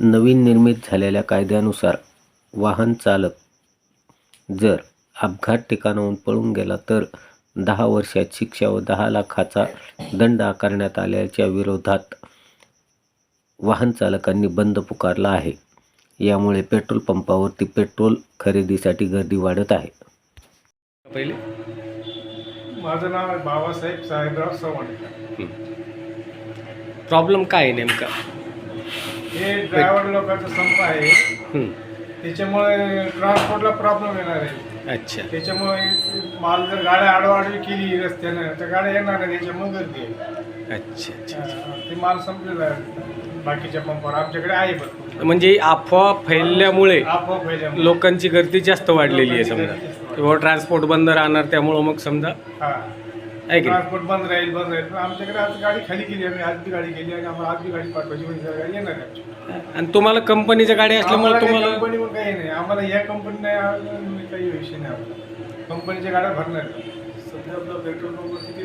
नवीन निर्मित झालेल्या कायद्यानुसार वाहन चालक जर अपघात ठिकाणाहून पळून गेला तर दहा वर्षात शिक्षा व दहा लाखाचा दंड आकारण्यात आल्याच्या विरोधात वाहन चालकांनी बंद पुकारला आहे. यामुळे पेट्रोल पंपावरती पेट्रोल खरेदीसाठी गर्दी वाढत आहे. पहिले? माझं नाव आहे बाबासाहेब साहेबराव चव्हाण. प्रॉब्लेम काय आहे नेमका? हे ड्रायव्हर लोकांचा संप आहे. त्याच्यामुळे ट्रान्सपोर्टला प्रॉब्लेम येणार आहे. अच्छा. त्याच्यामुळे माल जर गाड्या आडवाडवी केली रस्त्यानं तर गाड्या येणार नाही त्याच्यामुळे गर्दी आहे अच्छा अच्छा ते माल संपलेला आहे. बाकीच्या पंपावर आमच्याकडे आहे भरपूर. म्हणजे अफवा फैलल्यामुळे आपोआप व्हायच्यामुळे. लोकांची गर्दी जास्त वाढलेली आहे समजा. किंवा ट्रान्सपोर्ट बंद राहणार त्यामुळं मग समजा. हा. आहे की नाही? ट्रान्सपोर्ट बंद राहील बंद राहील पण आमच्याकडे आज गाडी खाली केली आम्ही आज बी गाडी केली आणि आम्हाला आज बी गाडी पाठवायची म्हणजे गाडी येणार आहे. आणि तुम्हाला कंपनीच्या गाड्या असल्यामुळे तुम्हाला कंपनी पण काही नाही आम्हाला या कंपनीने काही विषय नाही आम्हाला कंपनीच्या गाड्या भरणार सध्या आपलं पेट्रोल पंप किती